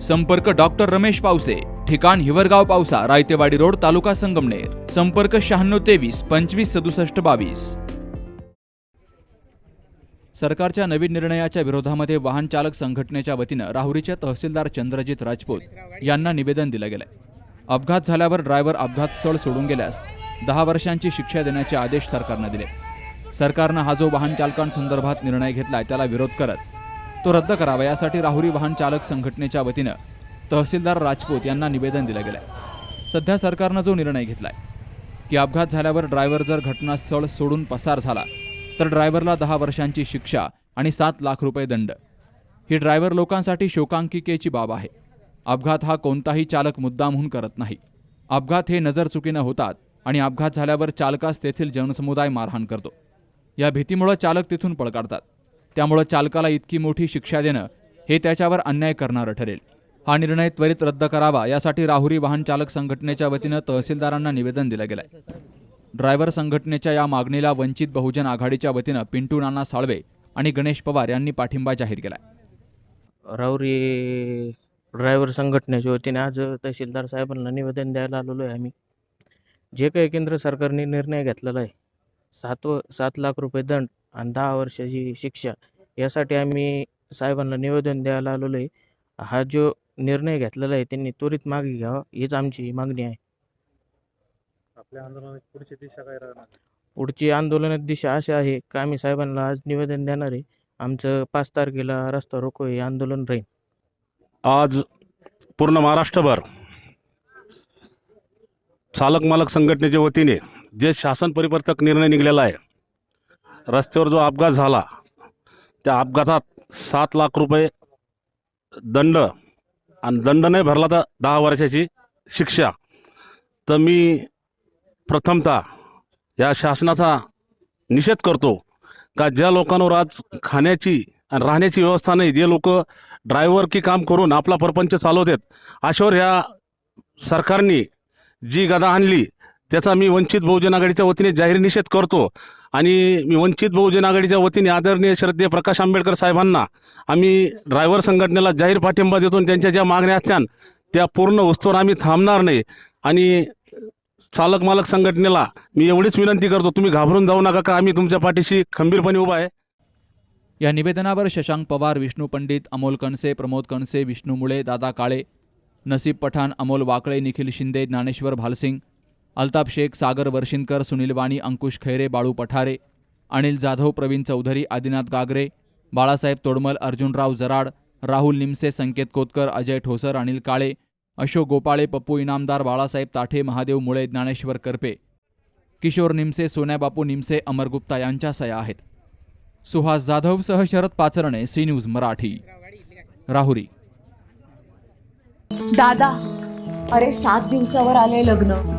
संपर्क डॉक्टर रमेश पावसे ठिकाण हिवरगाव पावसा रायतेवाडी रोड तालुका संगमनेर. संपर्क शहाण्णव तेवीस पंचवीस सदुसष्ट बावीस. सरकारच्या नवीन निर्णयाच्या विरोधामध्ये वाहन चालक संघटनेच्या वतीनं राहुरीचे तहसीलदार चंद्रजित राजपूत यांना निवेदन दिलं गेलं अपघात झाल्यावर ड्रायव्हर अपघात स्थळ सोडून गेल्यास दहा वर्षांची शिक्षा देण्याचे आदेश सरकारनं दिले. सरकारनं हा जो वाहन चालकांसंदर्भात निर्णय घेतलाय त्याला विरोध करत तो रद्द करावा यासाठी राहुरी वाहन चालक संघटनेच्या वतीनं तहसीलदार राजपूत यांना निवेदन दिलं गेलंय. सध्या सरकारनं जो निर्णय घेतलाय की अपघात झाल्यावर ड्रायव्हर जर घटनास्थळ सोडून पसार झाला तर ड्रायव्हरला दहा वर्षांची शिक्षा आणि सात लाख रुपये दंड. ही ड्रायव्हर लोकांसाठी शोकांकिकेची बाब आहे. अपघात हा कोणताही चालक मुद्दामहून करत नाही. अपघात हे नजर चुकीनं होतात आणि अपघात झाल्यावर चालकास तेथील जनसमुदाय मारहाण करतो. या भीतीमुळं चालक तिथून पळ काढतात. त्यामुळं चालकाला इतकी मोठी शिक्षा देणं हे त्याच्यावर अन्याय करणारं ठरेल. हा निर्णय त्वरित रद्द करावा यासाठी राहुरी वाहन चालक संघटनेच्या वतीनं तहसीलदारांना निवेदन दिलं गेलंय. ड्रायव्हर संघटनेच्या या मागणीला वंचित बहुजन आघाडीच्या वतीनं पिंटू नाना साळवे आणि गणेश पवार यांनी पाठिंबा जाहीर केलाय. राहुरी ड्रायव्हर संघटनेच्या वतीने आज तहसीलदार साहेबांना निवेदन द्यायला आलेलो आहे आम्ही. जे काही केंद्र सरकारने निर्णय घेतलेला आहे सात व सात लाख रुपये दंड आणि दहा वर्षाची शिक्षा. यासाठी आम्ही साहेबांना निवेदन द्यायला आलेलो आहे. हा जो निर्णय घेतलेला आहे त्यांनी त्वरित मागे घ्यावा हीच आमची मागणी आहे. आपल्या आंदोलनाची पुढची दिशा काय राहणार? पुढची आंदोलनात दिशा अशी आहे का आम्ही साहेबांना आज निवेदन देणार आहे. आमचं पाच तारखेला रस्ता रोको हे आंदोलन राहील. आज पूर्ण महाराष्ट्रभर चालक मालक संघटनेच्या वतीने जे शासन परिवर्तक निर्णय निघालेला आहे रस्त्यावर जो अपघात झाला त्या अपघातात सात लाख रुपये दंड आणि दंड नाही भरला तर दहा वर्षाची शिक्षा. तर मी प्रथमतः या शासनाचा निषेध करतो का ज्या लोकांवर आज खाण्याची आणि राहण्याची व्यवस्था नाही जे लोक ड्रायव्हर की काम करून आपला परपंच चालवतात अशावर ह्या सरकारने जी गदा आणली त्याचा मी वंचित बहुजन आघाडीच्या वतीने जाहीर निषेध करतो. आणि मी वंचित बहुजन आघाडीच्या वतीने आदरणीय श्रद्धेय प्रकाश आंबेडकर साहेबांना आम्ही ड्रायव्हर संघटनेला जाहीर पाठिंबा देतो आणि त्यांच्या ज्या मागण्या असत्यान त्या पूर्ण वस्तूवर आम्ही थांबणार नाही. आणि चालक मालक संघटनेला मी एवढीच विनंती करतो तुम्ही घाबरून जाऊ नका का आम्ही तुमच्या पाठीशी खंबीरपणे उभा आहे. या निवेदनावर शशांक पवार विष्णू पंडित अमोल कणसे प्रमोद कणसे विष्णू मुळे दादा काळे नसीब पठाण अमोल वाकळे निखिल शिंदे ज्ञानेश्वर भालसिंग अल्ताप शेख सागर वर्षिनकर सुनील वाणी अंकुश खैरे बाळू पठारे अनिल जाधव प्रवीण चौधरी आदिनाथ गागरे बाळासाहेब तोडमल अर्जुनराव जराड राहुल निमसे संकेत कोतकर अजय ठोसर अनिल काळे अशोक गोपाळे पप्पू इनामदार बाळासाहेब ताठे महादेव मुळे ज्ञानेश्वर करपे किशोर निमसे सोन्याबापू निमसे अमर गुप्ता यांच्या सया आहेत. सुहास जाधवसह शरद पाचरणे सी न्यूज मराठी. राहुरी. दादा अरे सात दिवसावर आले लग्न.